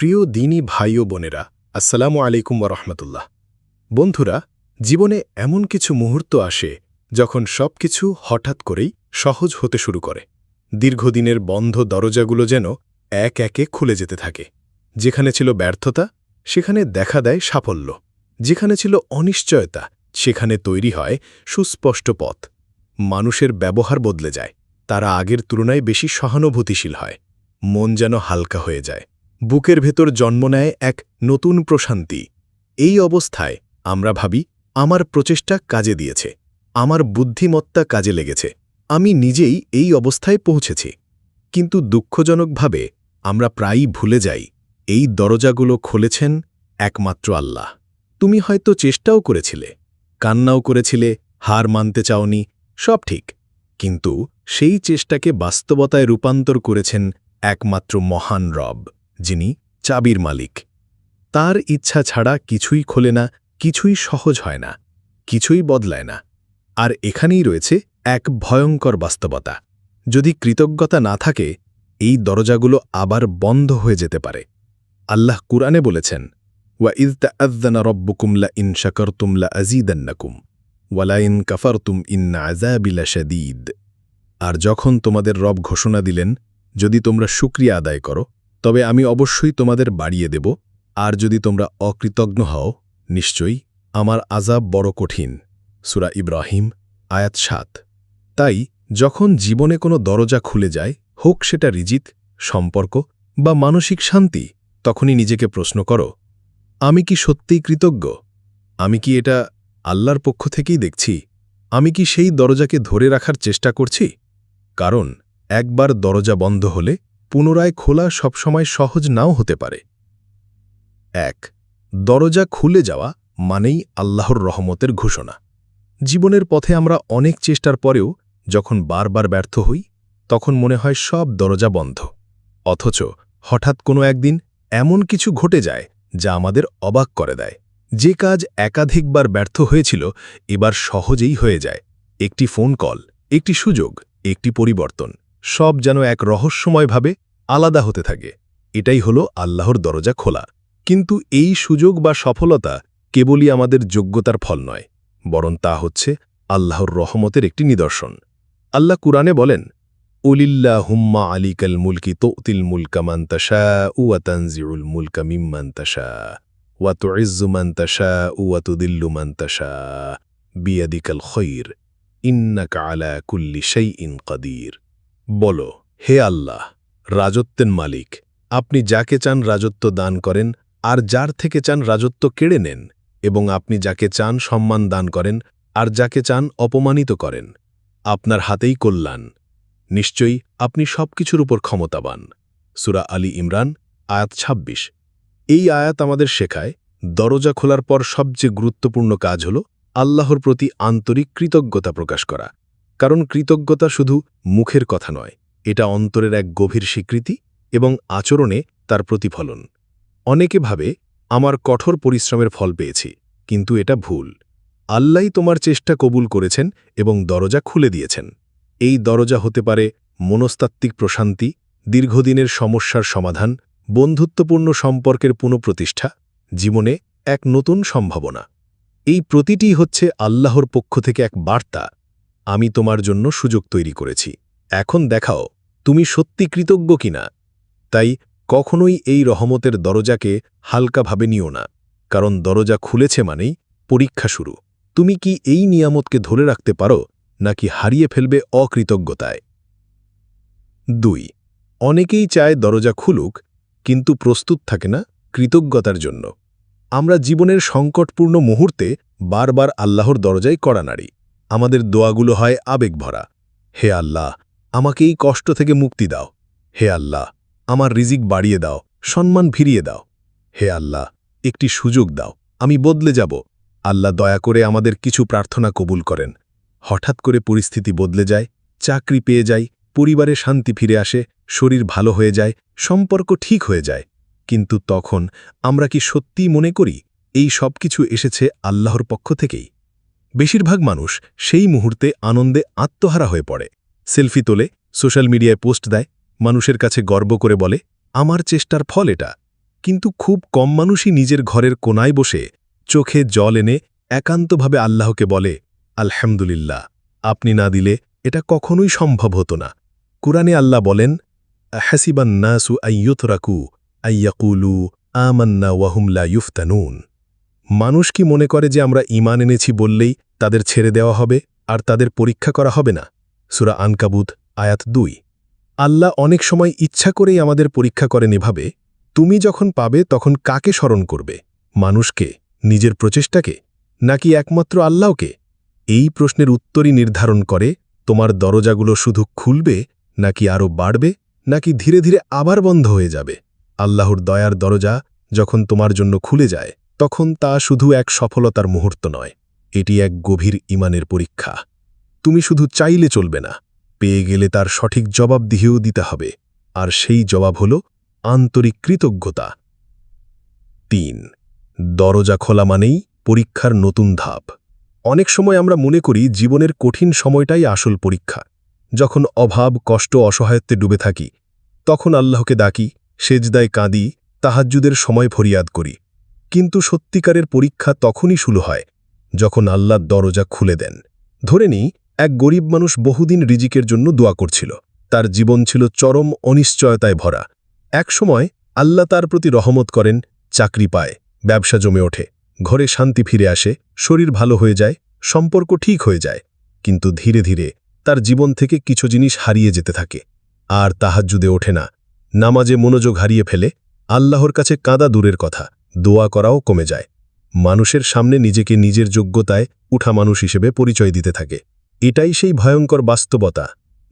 প্রিয় দিনী ভাই ও বোনেরা, আসসালামু আলাইকুম রহমতুল্লাহ। বন্ধুরা, জীবনে এমন কিছু মুহূর্ত আসে যখন সবকিছু হঠাৎ করেই সহজ হতে শুরু করে। দীর্ঘদিনের বন্ধ দরজাগুলো যেন এক একে খুলে যেতে থাকে। যেখানে ছিল ব্যর্থতা, সেখানে দেখা দেয় সাফল্য। যেখানে ছিল অনিশ্চয়তা, সেখানে তৈরি হয় সুস্পষ্ট পথ। মানুষের ব্যবহার বদলে যায়, তারা আগের তুলনায় বেশি সহানুভূতিশীল হয়। মন যেন হালকা হয়ে যায়। বুকের ভেতর জন্ম নেয় এক নতুন প্রশান্তি। এই অবস্থায় আমরা ভাবি, আমার প্রচেষ্টা কাজে দিয়েছে, আমার বুদ্ধিমত্তা কাজে লেগেছে, আমি নিজেই এই অবস্থায় পৌঁছেছি। কিন্তু দুঃখজনকভাবে আমরা প্রায়ই ভুলে যাই, এই দরজাগুলো খুলেছেন একমাত্র আল্লাহ। তুমি হয়তো চেষ্টাও করেছিলে, কান্নাও করেছিলে, হার মানতে চাওনি, সব ঠিক, কিন্তু সেই চেষ্টাকে বাস্তবতায় রূপান্তর করেছেন একমাত্র মহান রব। যিনি চাবির মালিক। তার ইচ্ছা ছাড়া কিছুই খোলে না, কিছুই সহজ হয় না, কিছুই বদলায় না। আর এখানেই রয়েছে এক ভয়ঙ্কর বাস্তবতা। যদি কৃতজ্ঞতা না থাকে, এই দরজাগুলো আবার বন্ধ হয়ে যেতে পারে। আল্লাহ কুরআনে বলেছেন, ওয়া ইজতা আজ্জানা রব্বুকুমলা ইন শাকরতুমলা আজিদান্নাকুম ওয়ালা ইন কাফারতুম ইন্না আজাবিলা শাদীদ আর যখন তোমাদের রব ঘোষণা দিলেন, যদি তোমরা শুক্রিয়া আদায় করো তবে আমি অবশ্যই তোমাদের বাড়িয়ে দেব, আর যদি তোমরা অকৃতজ্ঞ হও, নিশ্চয়ই আমার আজাব বড় কঠিন। সুরা ইব্রাহিম, আয়াত সাত। তাই যখন জীবনে কোনো দরজা খুলে যায়, হোক সেটা রিজিত সম্পর্ক বা মানসিক শান্তি, তখনই নিজেকে প্রশ্ন করো, আমি কি সত্যিই কৃতজ্ঞ? আমি কি এটা আল্লাহর পক্ষ থেকেই দেখছি? আমি কি সেই দরজাকে ধরে রাখার চেষ্টা করছি? কারণ একবার দরজা বন্ধ হলে পুনরায় খোলা সবসময় সহজ নাও হতে পারে। এক, দরজা খুলে যাওয়া মানেই আল্লাহর রহমতের ঘোষণা। জীবনের পথে আমরা অনেক চেষ্টার পরেও যখন বারবার ব্যর্থ হই, তখন মনে হয় সব দরজা বন্ধ। অথচ হঠাৎ কোনো একদিন এমন কিছু ঘটে যায় যা আমাদের অবাক করে দেয়। যে কাজ একাধিকবার ব্যর্থ হয়েছিল, এবার সহজেই হয়ে যায়। একটি ফোন কল, একটি সুযোগ, একটি পরিবর্তন। সব যেন এক রহস্যময়ভাবে আলাদা হতে থাকে। এটাই হলো আল্লাহর দরজা খোলা। কিন্তু এই সুযোগ বা সফলতা কেবলই আমাদের যোগ্যতার ফল নয়, বরং তা হচ্ছে আল্লাহর রহমতের একটি নিদর্শন। আল্লাহ কুরআনে বলেন উলিল্লা হুম্মা আলিকাল মুলকি তোতিল মুলকা মান্তাশা উয়া তানজিউল মুলকা মিম্মান্তাশা ওয়া উয়া তুদিল্লু মান্তাশা বিয়াদিকাল খৈর। ইন্নাকা আলা কুল্লি শাইইন কাদির। বলো, হে আল্লাহ, রাজত্বের মালিক, আপনি যাকে চান রাজত্ব দান করেন, আর যার থেকে চান রাজত্ব কেড়ে নেন, এবং আপনি যাকে চান সম্মান দান করেন, আর যাকে চান অপমানিত করেন। আপনার হাতেই কল্যাণ। নিশ্চয়ই আপনি সবকিছুর উপর ক্ষমতাবান। সুরা আলী ইমরান, আয়াত ২৬ এই আয়াত আমাদের শেখায়, দরজা খোলার পর সবচেয়ে গুরুত্বপূর্ণ কাজ হল আল্লাহর প্রতি আন্তরিক কৃতজ্ঞতা প্রকাশ করা। কারণ কৃতজ্ঞতা শুধু মুখের কথা নয়, এটা অন্তরের এক গভীর স্বীকৃতি এবং আচরণে তার প্রতিফলন। অনেকে ভাবে, আমার কঠোর পরিশ্রমের ফল পেয়েছি, কিন্তু এটা ভুল। আল্লাই তোমার চেষ্টা কবুল করেছেন এবং দরজা খুলে দিয়েছেন। এই দরজা হতে পারে মনস্তাত্ত্বিক প্রশান্তি, দীর্ঘদিনের সমস্যার সমাধান, বন্ধুত্বপূর্ণ সম্পর্কের পুনঃপ্রতিষ্ঠা, জীবনে এক নতুন সম্ভাবনা। এই প্রতিটি হচ্ছে আল্লাহর পক্ষ থেকে এক বার্তা আমি তোমার জন্য সুযোগ তৈরি করেছি। এখন দেখাও, তুমি সত্যি কৃতজ্ঞ কিনা? তাই কখনোই এই রহমতের দরজাকে হালকাভাবে নিও না, কারণ দরজা খুলেছে মানেই পরীক্ষা শুরু। তুমি কি এই নিয়ামতকে ধরে রাখতে পারো, নাকি হারিয়ে ফেলবে অকৃতজ্ঞতায়? দুই, অনেকেই চায় দরজা খুলুক, কিন্তু প্রস্তুত থাকে না কৃতজ্ঞতার জন্য। আমরা জীবনের সংকটপূর্ণ মুহূর্তে বারবার আল্লাহর দরজায় কড়া নাড়ি। আমাদের দোয়াগুলো হয় আবেগ ভরা। হে আল্লাহ, আমাকে এই কষ্ট থেকে মুক্তি দাও। হে আল্লাহ, আমার রিজিক বাড়িয়ে দাও, সম্মান ফিরিয়ে দাও। হে আল্লাহ, একটি সুযোগ দাও, আমি বদলে যাব। আল্লাহ দয়া করে আমাদের কিছু প্রার্থনা কবুল করেন। হঠাৎ করে পরিস্থিতি বদলে যায়, চাকরি পেয়ে যায়, পরিবারে শান্তি ফিরে আসে, শরীর ভালো হয়ে যায়, সম্পর্ক ঠিক হয়ে যায়। কিন্তু তখন আমরা কি সত্যিই মনে করি? এই সব কিছু এসেছে আল্লাহর পক্ষ থেকেই। বেশিরভাগ মানুষ সেই মুহূর্তে আনন্দে আত্মহারা হয়ে পড়ে। সেলফি তোলে, সোশ্যাল মিডিয়ায় পোস্ট দেয়, মানুষের কাছে গর্ব করে বলে, আমার চেষ্টার ফল এটা। কিন্তু খুব কম মানুষই নিজের ঘরের কোনায় বসে চোখে জল এনে একান্তভাবে আল্লাহকে বলে, আলহামদুলিল্লাহ, আপনি না দিলে এটা কখনোই সম্ভব হতো না। কুরআনে আল্লাহ বলেন হাসিবান্নাসু আইয়ুতরাকু আইয়াকুলু আমান্না ওয়াহুমলা ইউফতানুন। মানুষ কি মনে করে যে আমরা ইমান এনেছি বললেই তাদের ছেড়ে দেওয়া হবে আর তাদের পরীক্ষা করা হবে না? সুরা আনকাবুত, আয়াত দুই। আল্লাহ অনেক সময় ইচ্ছা করেই আমাদের পরীক্ষা করেন এভাবে, তুমি যখন পাবে তখন কাকে স্মরণ করবে? মানুষকে? নিজের প্রচেষ্টাকে? নাকি একমাত্র আল্লাহকে? এই প্রশ্নের উত্তরই নির্ধারণ করে, তোমার দরজাগুলো শুধু খুলবে, নাকি আরও বাড়বে, নাকি ধীরে ধীরে আবার বন্ধ হয়ে যাবে? আল্লাহর দয়ার দরজা যখন তোমার জন্য খুলে যায় তখন তা শুধু এক সফলতার মুহূর্ত নয়, এটি এক গভীর ইমানের পরীক্ষা। তুমি শুধু চাইলে চলবে না, পেয়ে গেলে তার সঠিক জবাব দিয়েও দিতে হবে, আর সেই জবাব হল আন্তরিক কৃতজ্ঞতা। তিন, দরজা খোলা মানেই পরীক্ষার নতুন ধাপ। অনেক সময় আমরা মনে করি জীবনের কঠিন সময়টাই আসল পরীক্ষা। যখন অভাব, কষ্ট, অসহায়ত্বে ডুবে থাকি, তখন আল্লাহকে ডাকি, সেজদায় কাঁদি, তাহাজ্জুদের সময় ফরিয়াদ করি। কিন্তু সত্যিকারের পরীক্ষা তখনই শুরু হয়, যখন আল্লাহ দরজা খুলে দেন। ধরে নিই, এক গরিব মানুষ বহুদিন রিজিকের জন্য দোয়া করছিল। তার জীবন ছিল চরম অনিশ্চয়তায় ভরা। এক সময় আল্লাহ তার প্রতি রহমত করেন, চাকরি পায়, ব্যবসা জমে ওঠে, ঘরে শান্তি ফিরে আসে, শরীর ভালো হয়ে যায়, সম্পর্ক ঠিক হয়ে যায়। কিন্তু ধীরে ধীরে তার জীবন থেকে কিছু জিনিস হারিয়ে যেতে থাকে। আর তাহাজ্জুদে ওঠে না। নামাজে মনোযোগ হারিয়ে ফেলে, আল্লাহর কাছে কাঁদা দূরের কথা। দোয়া করাও কমে যায়। মানুষের সামনে নিজেকে নিজের যোগ্যতায় উঠা মানুষ হিসেবে পরিচয় দিতে থাকে। এটাই সেই ভয়ঙ্কর বাস্তবতা।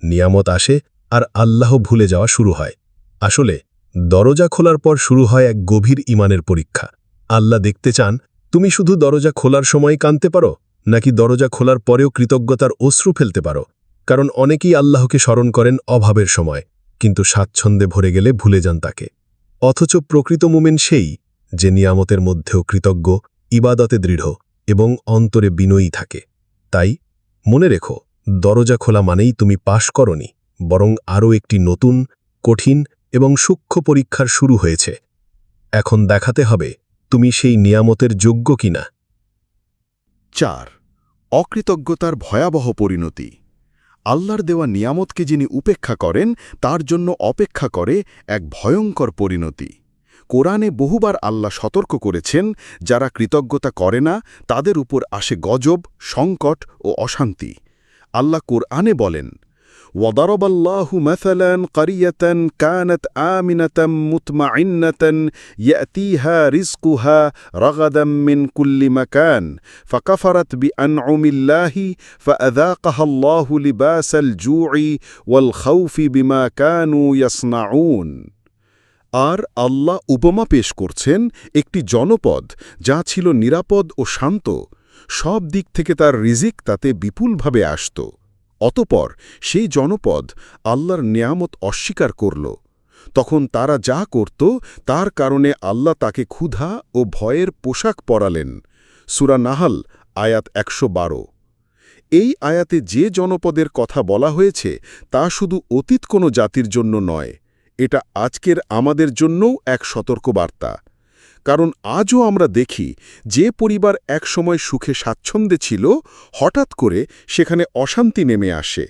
নিয়ামত আসে আর আল্লাহ ভুলে যাওয়া শুরু হয়। আসলে, দরজা খোলার পর শুরু হয় এক গভীর ইমানের পরীক্ষা। আল্লাহ দেখতে চান, তুমি শুধু দরজা খোলার সময় কানতে পারো, নাকি দরজা খোলার পরেও কৃতজ্ঞতার অশ্রু ফেলতে পারো? কারণ অনেকেই আল্লাহকে স্মরণ করেন অভাবের সময়, কিন্তু স্বাচ্ছন্দ্যে ভরে গেলে ভুলে যান তাকে। অথচ প্রকৃত মোমেন সেই যে নিয়ামতের মধ্যেও কৃতজ্ঞ, ইবাদতে দৃঢ় এবং অন্তরে বিনয়ী থাকে। তাই, মনে রেখো, দরজা খোলা মানেই তুমি পাশ করনি, বরং আরও একটি নতুন, কঠিন এবং সূক্ষ্ম পরীক্ষার শুরু হয়েছে। এখন দেখাতে হবে, তুমি সেই নিয়ামতের যোগ্য কিনা। চার, অকৃতজ্ঞতার ভয়াবহ পরিণতি। আল্লাহর দেওয়া নিয়ামতকে যিনি উপেক্ষা করেন, তার জন্য অপেক্ষা করে এক ভয়ঙ্কর পরিণতি। কোরআনে বহুবার আল্লাহ সতর্ক করেছেন যারা কৃতজ্ঞতা করে না তাদের উপর আসে গজব সংকট ও অশান্তি আল্লাহ কোরআনে বলেন وضرب الله مثلا قرية كانت آمنة مطمئنة يأتيها رزقها رغدا من كل مكان فكفرت بأنعم الله فأذاقها الله لباس الجوع والخوف بما كانوا يصنعون আর আল্লাহ উপমা পেশ করছেন একটি জনপদ যা ছিল নিরাপদ ও শান্ত। সব দিক থেকে তার রিজিক তাতে বিপুলভাবে আসত। অতপর সেই জনপদ আল্লাহর নিয়ামত অস্বীকার করল। তখন তারা যা করত, তার কারণে আল্লাহ তাকে ক্ষুধা ও ভয়ের পোশাক পরালেন। সুরা নাহাল, আয়াত একশো বারো। এই আয়াতে যে জনপদের কথা বলা হয়েছে, তা শুধু অতীত কোনো জাতির জন্য নয় এটা আজকের আমাদের জন্যও এক সতর্কবার্তা। কারণ আজও আমরা দেখি, যে পরিবার একসময় সুখে স্বাচ্ছন্দ্যে ছিল, হঠাৎ করে সেখানে অশান্তি নেমে আসে।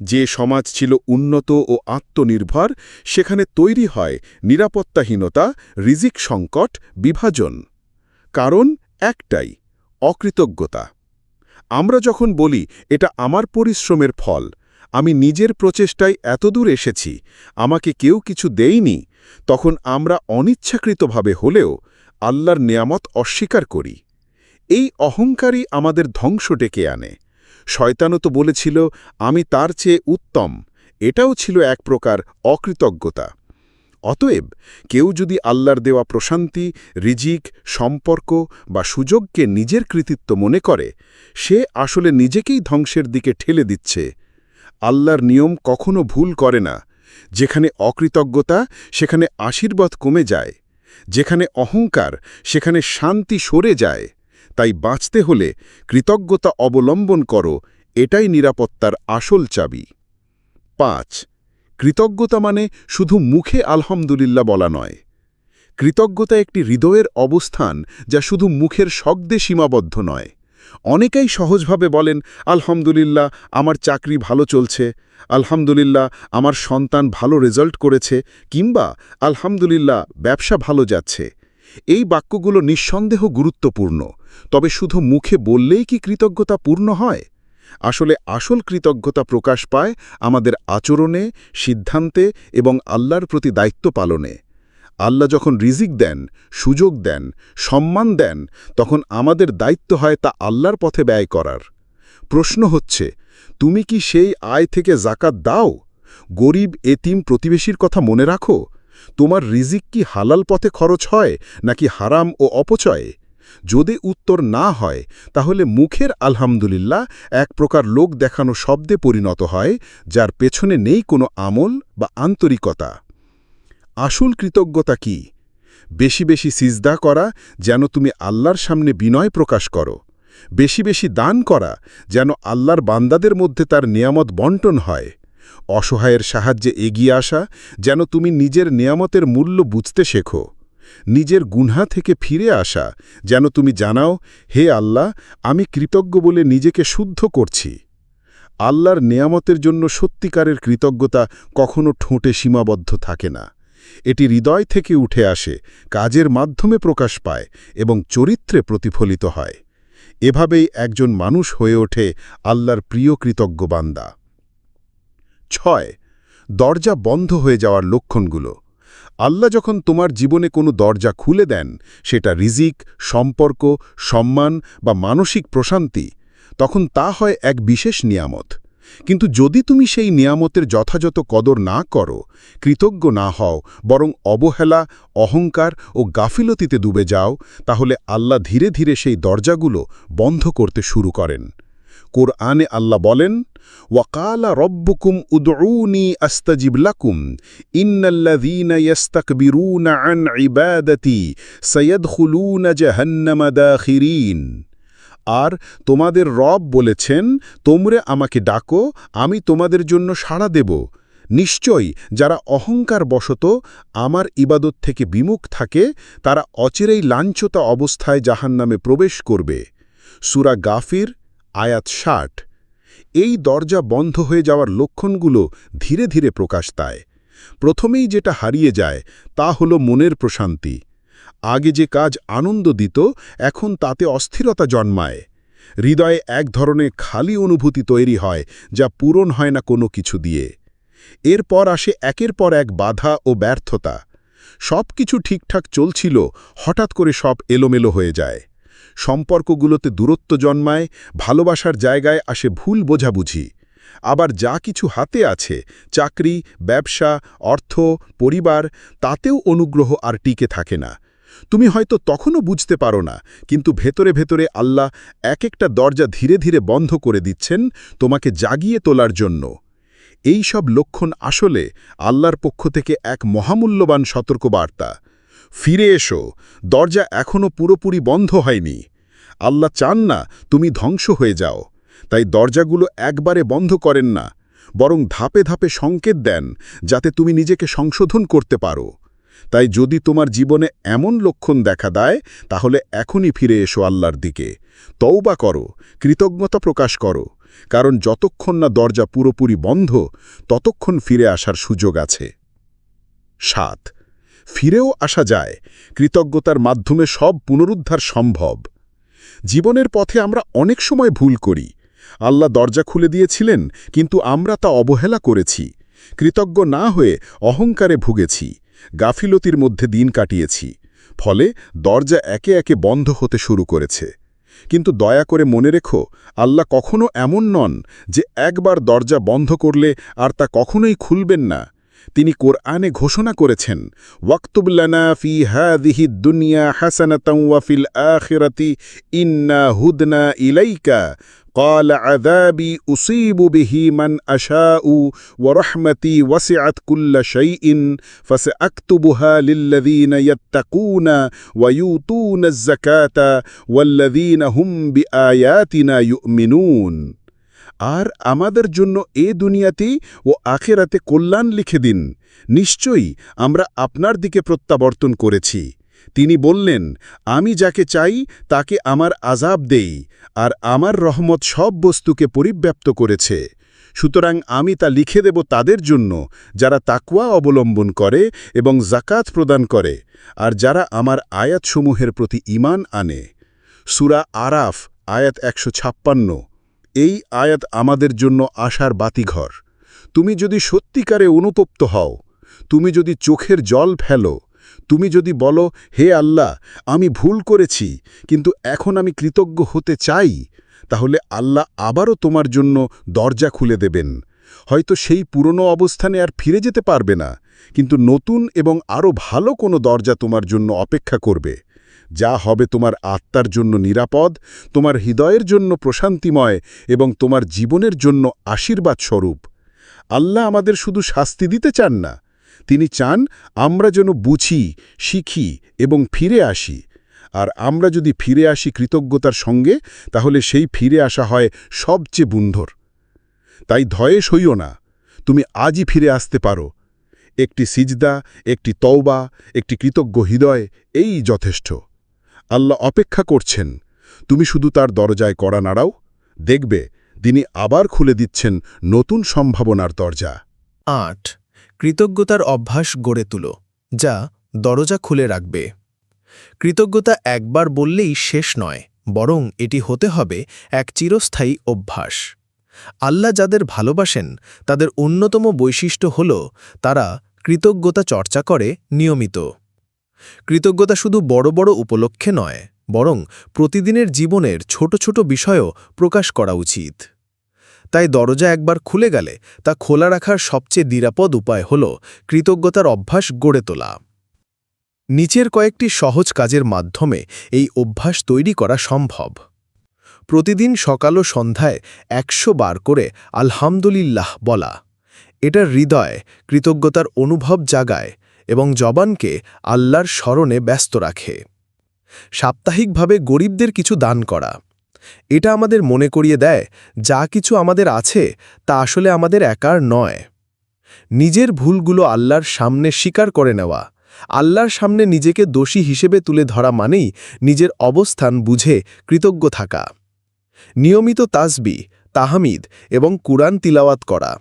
যে সমাজ ছিল উন্নত ও আত্মনির্ভর, সেখানে তৈরি হয় নিরাপত্তাহীনতা, রিজিক সংকট, বিভাজন। কারণ একটাই, অকৃতজ্ঞতা। আমরা যখন বলি, এটা আমার পরিশ্রমের ফল আমি নিজের প্রচেষ্টায় এতদূর এসেছি, আমাকে কেউ কিছু দেয়নি, তখন আমরা অনিচ্ছাকৃতভাবে হলেও আল্লাহর নিয়ামত অস্বীকার করি। এই অহংকারই আমাদের ধ্বংস ডেকে আনে। শয়তানও তো বলেছিল, আমি তার চেয়ে উত্তম। এটাও ছিল এক প্রকার অকৃতজ্ঞতা। অতএব কেউ যদি আল্লাহর দেওয়া প্রশান্তি, রিজিক, সম্পর্ক বা সুযোগকে নিজের কৃতিত্ব মনে করে, সে আসলে নিজেকেই ধ্বংসের দিকে ঠেলে দিচ্ছে। আল্লাহর নিয়ম কখনো ভুল করে না। যেখানে অকৃতজ্ঞতা, সেখানে আশীর্বাদ কমে যায়। যেখানে অহংকার, সেখানে শান্তি সরে যায়। তাই বাঁচতে হলে কৃতজ্ঞতা অবলম্বন করো, এটাই নিরাপত্তার আসল চাবি। পাঁচ, কৃতজ্ঞতা মানে শুধু মুখে আলহামদুলিল্লাহ বলা নয়। কৃতজ্ঞতা একটি হৃদয়ের অবস্থান যা শুধু মুখের শব্দে সীমাবদ্ধ নয়। অনেকেই সহজভাবে বলেন, আলহামদুলিল্লাহ, আমার চাকরি ভালো চলছে, আলহামদুলিল্লাহ, আমার সন্তান ভালো রেজাল্ট করেছে, কিংবা আলহামদুলিল্লাহ, ব্যবসা ভালো যাচ্ছে। এই বাক্যগুলো নিঃসন্দেহ গুরুত্বপূর্ণ, তবে শুধু মুখে বললেই কি কৃতজ্ঞতা পূর্ণ হয়? আসলে আসল কৃতজ্ঞতা প্রকাশ পায় আমাদের আচরণে, সিদ্ধান্তে এবং আল্লাহর প্রতি দায়িত্ব পালনে। আল্লাহ যখন রিজিক দেন, সুযোগ দেন, সম্মান দেন, তখন আমাদের দায়িত্ব হয় তা আল্লাহর পথে ব্যয় করার। প্রশ্ন হচ্ছে, তুমি কি সেই আয় থেকে জাকাত দাও? গরিব, এতিম প্রতিবেশীর কথা মনে রাখো? তোমার রিজিক কি হালাল পথে খরচ হয়, নাকি হারাম ও অপচয়ে? যদি উত্তর না হয়, তাহলে মুখের আলহামদুলিল্লাহ এক প্রকার লোক দেখানো শব্দে পরিণত হয়, যার পেছনে নেই কোনো আমল বা আন্তরিকতা। আসল কৃতজ্ঞতা কি? বেশি বেশি সিজদা করা যেন তুমি আল্লাহর সামনে বিনয় প্রকাশ করো। বেশি বেশি দান করা যেন আল্লাহর বান্দাদের মধ্যে তার নিয়ামত বন্টন হয়। অসহায়ের সাহায্যে এগিয়ে আসা যেন তুমি নিজের নিয়ামতের মূল্য বুঝতে শেখো। নিজের গুনহা থেকে ফিরে আসা যেন তুমি জানাও, হে আল্লাহ, আমি কৃতজ্ঞ বলে নিজেকে শুদ্ধ করছি। আল্লাহর নেয়ামতের জন্য সত্যিকারের কৃতজ্ঞতা কখনো ঠোঁটে সীমাবদ্ধ থাকে না। এটি হৃদয় থেকে উঠে আসে, কাজের মাধ্যমে প্রকাশ পায় এবং চরিত্রে প্রতিফলিত হয়। এভাবেই একজন মানুষ হয়ে ওঠে আল্লাহর প্রিয় কৃতজ্ঞ বান্দা। ছয়, দরজা বন্ধ হয়ে যাওয়ার লক্ষণগুলো। আল্লাহ যখন তোমার জীবনে কোনো দরজা খুলে দেন, সেটা রিজিক, সম্পর্ক, সম্মান বা মানসিক প্রশান্তি, তখন তা হয় এক বিশেষ নিয়ামত। কিন্তু যদি তুমি সেই নিয়ামতের যথাযথ কদর না করো, কৃতজ্ঞ না হও, বরং অবহেলা, অহংকার ও গাফিলতিতে ডুবে যাও, তাহলে আল্লাহ ধীরে ধীরে সেই দরজাগুলো বন্ধ করতে শুরু করেন। কোরআনে আল্লাহ বলেন, ওয়াকালা রব্বুকুম উদউনি আস্তাজিব লাকুম, ইন্নাল্লাযীনা ইয়াস্তাকবিরুনা আন ইবাদাতি সায়াদখুলুনা জাহান্নামা দাখিরিন। আর তোমাদের রব বলেছেন, তোমরে আমাকে ডাকো, আমি তোমাদের জন্য সাড়া দেব। নিশ্চয়ই যারা অহংকার বশত আমার ইবাদত থেকে বিমুখ থাকে, তারা অচিরেই লাঞ্ছতা অবস্থায় জাহান্নামে প্রবেশ করবে। সুরা গাফির, আয়াত ষাট। এই দরজা বন্ধ হয়ে যাওয়ার লক্ষণগুলো ধীরে ধীরে প্রকাশ পায়। প্রথমেই যেটা হারিয়ে যায়, তা হল মনের প্রশান্তি। আগে যে কাজ আনন্দ দিত, এখন তাতে অস্থিরতা জন্মায়। হৃদয়ে এক ধরনের খালি অনুভূতি তৈরি হয়, যা পূরণ হয় না কোনো কিছু দিয়ে। এরপর আসে একের পর এক বাধা ও ব্যর্থতা। সব কিছু ঠিকঠাক চলছিল, হঠাৎ করে সব এলোমেলো হয়ে যায়। সম্পর্কগুলোতে দূরত্ব জন্মায়, ভালোবাসার জায়গায় আসে ভুল বোঝাবুঝি। আবার যা কিছু হাতে আছে, চাকরি, ব্যবসা, অর্থ, পরিবার, তাতেও অনুগ্রহ আর টিকে থাকে না। তুমি হয়তো তখনও বুঝতে পারো না, কিন্তু ভেতরে ভেতরে আল্লাহ এক একটা দরজা ধীরে ধীরে বন্ধ করে দিচ্ছেন তোমাকে জাগিয়ে তোলার জন্য। এই সব লক্ষণ আসলে আল্লাহর পক্ষ থেকে এক মহামূল্যবান সতর্কবার্তা। ফিরে এসো, দরজা এখনও পুরোপুরি বন্ধ হয়নি। আল্লাহ চান না তুমি ধ্বংস হয়ে যাও, তাই দরজাগুলো একবারে বন্ধ করেন না, বরং ধাপে ধাপে সংকেত দেন যাতে তুমি নিজেকে সংশোধন করতে পারো। তাই যদি তোমার জীবনে এমন লক্ষণ দেখা দেয়, তাহলে এখনই ফিরে এসো আল্লাহর দিকে। তৌবা করো, কৃতজ্ঞতা প্রকাশ করো, কারণ যতক্ষণ না দরজা পুরোপুরি বন্ধ, ততক্ষণ ফিরে আসার সুযোগ আছে। সাত, ফিরেও আসা যায়, কৃতজ্ঞতার মাধ্যমে সব পুনরুদ্ধার সম্ভব। জীবনের পথে আমরা অনেক সময় ভুল করি। আল্লাহ দরজা খুলে দিয়েছিলেন, কিন্তু আমরা তা অবহেলা করেছি। কৃতজ্ঞ না হয়ে অহংকারে ভুগেছি। গাফিলতির মধ্যে দিন কাটিয়েছি, ফলে দরজা একে একে বন্ধ হতে শুরু করেছে। কিন্তু দয়া করে মনে রেখো, আল্লাহ কখনো এমন নন যে একবার দরজা বন্ধ করলে আর তা কখনোই খুলবেন না। তিনি কোরআনে ঘোষণা করেছেন ওয়াক্তুবলানা ফি হাদিহি দুনিয়া হাসানাতাম ওয়াফিল আখিরাতি ইন্না হুদনা ইলাইকা قال عذابي أصيب به من أشاء ورحمتي وسعت كل شيء فسأكتبها للذين يتقون ويؤتون الزكاة والذين هم بآياتنا يؤمنون আর আমাদের জন্য এ দুনিয়াতেই ও আখেরাতে কল্যাণ লিখে দিন নিশ্চয়ই আমরা আপনার দিকে প্রত্যাবর্তন করেছি তিনি বললেন, আমি যাকে চাই, তাকে আমার আজাব দেই, আর আমার রহমত সব বস্তুকে পরিব্যাপ্ত করেছে। সুতরাং আমি তা লিখে দেব তাদের জন্য, যারা তাকুয়া অবলম্বন করে এবং জাকাত প্রদান করে, আর যারা আমার আয়াতসমূহের প্রতি ঈমান আনে। সুরা আরাফ, আয়াত একশো ছাপ্পান্ন। এই আয়াত আমাদের জন্য আশার বাতিঘর। তুমি যদি সত্যিকারে অনুতপ্ত হও, তুমি যদি চোখের জল ফেলো তুমি যদি বলো, হে আল্লাহ, আমি ভুল করেছি, কিন্তু এখন আমি কৃতজ্ঞ হতে চাই, তাহলে আল্লাহ আবারও তোমার জন্য দরজা খুলে দেবেন। হয়তো সেই পুরনো অবস্থানে আর ফিরে যেতে পারবে না, কিন্তু নতুন এবং আরও ভালো কোনো দরজা তোমার জন্য অপেক্ষা করবে। যা হবে তোমার আত্মার জন্য নিরাপদ, তোমার হৃদয়ের জন্য প্রশান্তিময় এবং তোমার জীবনের জন্য আশীর্বাদ স্বরূপ আল্লাহ আমাদের শুধু শাস্তি দিতে চান না তিনি চান আমরা যেন বুঝি, শিখি এবং ফিরে আসি। আর আমরা যদি ফিরে আসি কৃতজ্ঞতার সঙ্গে, তাহলে সেই ফিরে আসা হয় সবচেয়ে বুন্ধর তাই ধয়েস হইও না, তুমি আজই ফিরে আসতে পারো। একটি সিজদা, একটি তওবা, একটি কৃতজ্ঞ হৃদয়, এই যথেষ্ট। আল্লাহ অপেক্ষা করছেন, তুমি শুধু তার দরজায় কড়া নাড়াও। দেখবে, তিনি আবার খুলে দিচ্ছেন নতুন সম্ভাবনার দরজা। আট কৃতজ্ঞতার অভ্যাস গড়ে তুলো, যা দরজা খুলে রাখবে। কৃতজ্ঞতা একবার বললেই শেষ নয়, বরং এটি হতে হবে এক চিরস্থায়ী অভ্যাস। আল্লাহ যাদের ভালোবাসেন, তাদের অন্যতম বৈশিষ্ট্য হল তারা কৃতজ্ঞতা চর্চা করে নিয়মিত। কৃতজ্ঞতা শুধু বড় বড় উপলক্ষে নয়, বরং প্রতিদিনের জীবনের ছোট ছোট বিষয়ও প্রকাশ করা উচিত। তাই দরজা একবার খুলে গেলে তা খোলা রাখার সবচেয়ে নিরাপদ উপায় হল কৃতজ্ঞতার অভ্যাস গড়ে তোলা। নিচের কয়েকটি সহজ কাজের মাধ্যমে এই অভ্যাস তৈরি করা সম্ভব। প্রতিদিন সকাল ও সন্ধ্যায় একশো বার করে আলহামদুলিল্লাহ বলা। এটা হৃদয় কৃতজ্ঞতার অনুভব জাগায় এবং জবানকে আল্লাহর স্মরণে ব্যস্ত রাখে। সাপ্তাহিকভাবে গরিবদের কিছু দান করা। এটা আমাদের মনে করিয়ে দেয়, যা কিছু আমাদের আছে, তা আসলে আমাদের একার নয়। নিজের ভুলগুলো আল্লাহর সামনে স্বীকার করে নেওয়া, আল্লাহর সামনে নিজেকে দোষী হিসেবে তুলে ধরা মানেই নিজের অবস্থান বুঝে কৃতজ্ঞ থাকা। নিয়মিত তাসবি, তাহমিদ এবং কুরআন তিলাওয়াত করা,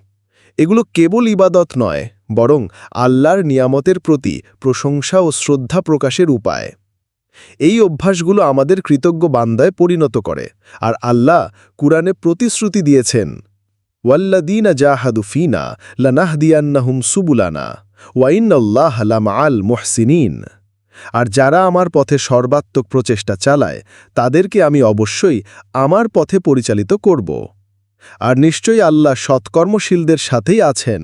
এগুলো কেবল ইবাদত নয়, বরং আল্লাহর নিয়ামতের প্রতি প্রশংসা ও শ্রদ্ধা প্রকাশের উপায়। এই অভ্যাসগুলো আমাদের কৃতজ্ঞ বান্দায় পরিণত করে। আর আল্লাহ কুরআনে প্রতিশ্রুতি দিয়েছেন ওয়াল্লাদিনা জাহাদু ফিনা লানাহদিয়ান্নাহুম সুবুলানা ওয়াইন্নল্লাহ আল মোহসিনিন। আর যারা আমার পথে সর্বাত্মক প্রচেষ্টা চালায়, তাদেরকে আমি অবশ্যই আমার পথে পরিচালিত করব। আর নিশ্চয়ই আল্লাহ সৎকর্মশীলদের সাথেই আছেন।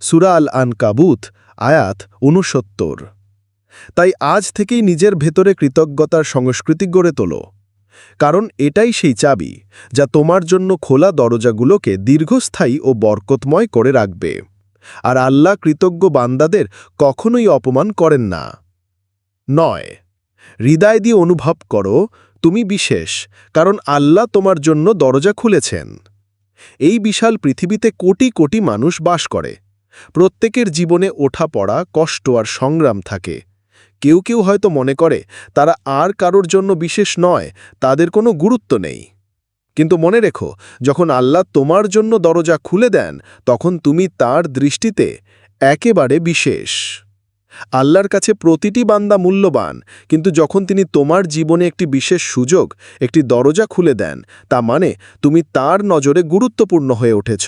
সুরা আল আনকাবুত আয়াত উনসত্তর তাই আজ থেকেই নিজের ভেতরে কৃতজ্ঞতার সংস্কৃতি গড়ে তোলো। কারণ এটাই সেই চাবি, যা তোমার জন্য খোলা দরজাগুলোকে দীর্ঘস্থায়ী ও বরকতময় করে রাখবে। আর আল্লাহ কৃতজ্ঞ বান্দাদের কখনোই অপমান করেন না। নয়, হৃদয় দিয়ে অনুভব করো, তুমি বিশেষ, কারণ আল্লাহ তোমার জন্য দরজা খুলেছেন। এই বিশাল পৃথিবীতে কোটি কোটি মানুষ বাস করে। প্রত্যেকের জীবনে ওঠা পড়া, কষ্ট আর সংগ্রাম থাকে। কেউ কেউ হয়তো মনে করে, তারা আর কারোর জন্য বিশেষ নয়, তাদের কোনো গুরুত্ব নেই। কিন্তু মনে রেখো, যখন আল্লাহ তোমার জন্য দরজা খুলে দেন, তখন তুমি তার দৃষ্টিতে একেবারে বিশেষ। আল্লাহর কাছে প্রতিটি বান্দা মূল্যবান, কিন্তু যখন তিনি তোমার জীবনে একটি বিশেষ সুযোগ, একটি দরজা খুলে দেন, তা মানে তুমি তার নজরে গুরুত্বপূর্ণ হয়ে উঠেছ।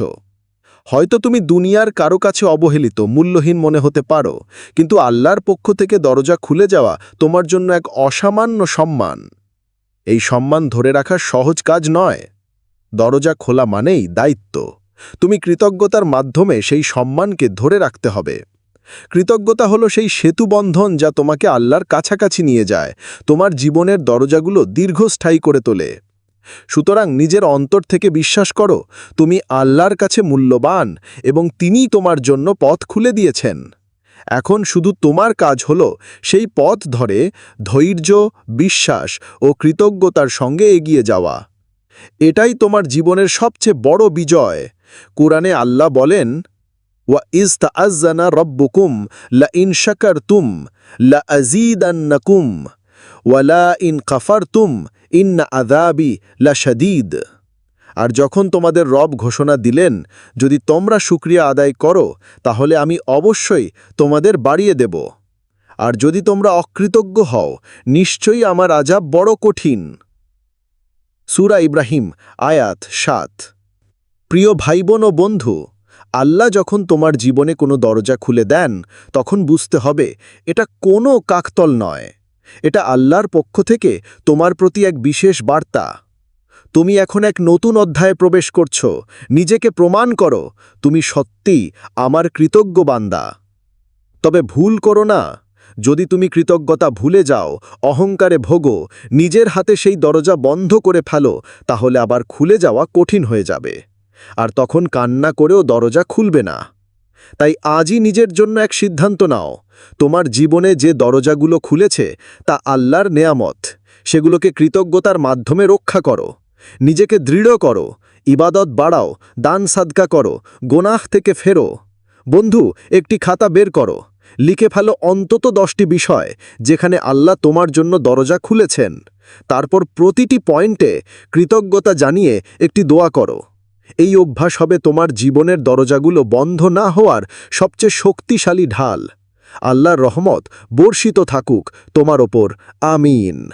হয়তো তুমি দুনিয়ার কারও কাছে অবহেলিত, মূল্যহীন মনে হতে পারো, কিন্তু আল্লাহর পক্ষ থেকে দরজা খুলে যাওয়া তোমার জন্য এক অসামান্য সম্মান। এই সম্মান ধরে রাখা সহজ কাজ নয়। দরজা খোলা মানেই দায়িত্ব। তুমি কৃতজ্ঞতার মাধ্যমে সেই সম্মানকে ধরে রাখতে হবে। কৃতজ্ঞতা হলো সেই সেতুবন্ধন যা তোমাকে আল্লাহর কাছাকাছি নিয়ে যায়। তোমার জীবনের দরজাগুলো দীর্ঘস্থায়ী করে তোলে। সুতরাং নিজের অন্তর থেকে বিশ্বাস করো, তুমি আল্লাহর কাছে মূল্যবান এবং তিনিই তোমার জন্য পথ খুলে দিয়েছেন। এখন শুধু তোমার কাজ হল সেই পথ ধরে ধৈর্য, বিশ্বাস ও কৃতজ্ঞতার সঙ্গে এগিয়ে যাওয়া। এটাই তোমার জীবনের সবচেয়ে বড় বিজয়। কোরআনে আল্লাহ বলেন, ওয়া ইস্তা আজ্জানা রব্বুকুম লা ইন শাকারতুম লা আজিদান্নাকুম ওয়ালা ইন কাফারতুম, ইন্না আযাবি লা শাদীদ আর যখন তোমাদের রব ঘোষণা দিলেন, যদি তোমরা শুক্রিয়া আদায় করো, তাহলে আমি অবশ্যই তোমাদের বাড়িয়ে দেব। আর যদি তোমরা অকৃতজ্ঞ হও, নিশ্চয়ই আমার আজাব বড় কঠিন। সুরা ইব্রাহিম, আয়াত সাত। প্রিয় ভাইবোন ও বন্ধু, আল্লাহ যখন তোমার জীবনে কোনো দরজা খুলে দেন, তখন বুঝতে হবে এটা কোনো কাকতল নয়। এটা আল্লাহর পক্ষ থেকে তোমার প্রতি এক বিশেষ বার্তা। তুমি এখন এক নতুন অধ্যায়ে প্রবেশ করছ। নিজেকে প্রমাণ করো, তুমি সত্যি আমার কৃতজ্ঞ বান্দা। তবে ভুল করো না। যদি তুমি কৃতজ্ঞতা ভুলে যাও, অহংকারে ভোগো, নিজের হাতে সেই দরজা বন্ধ করে ফেলো, তাহলে আবার খুলে যাওয়া কঠিন হয়ে যাবে। আর তখন কান্না করেও দরজা খুলবে না। তাই আজই নিজের জন্য এক সিদ্ধান্ত নাও। তোমার জীবনে যে দরজাগুলো খুলেছে, তা আল্লাহর নেয়ামত। সেগুলোকে কৃতজ্ঞতার মাধ্যমে রক্ষা করো। নিজেকে দৃঢ় করো। ইবাদত বাড়াও, দান সাদকা করো, গোনাহ থেকে ফেরো। বন্ধু, একটি খাতা বের করো। লিখে ফেলো অন্তত দশটি বিষয়, যেখানে আল্লাহ তোমার জন্য দরজা খুলেছেন। তারপর প্রতিটি পয়েন্টে কৃতজ্ঞতা জানিয়ে একটি দোয়া করো। এই অভ্যাস হবে তোমার জীবনের দরজাগুলো বন্ধ না হওয়ার সবচেয়ে শক্তিশালী ঢাল। আল্লাহর রহমত বর্ষিত থাকুক তোমার ওপর। আমিন।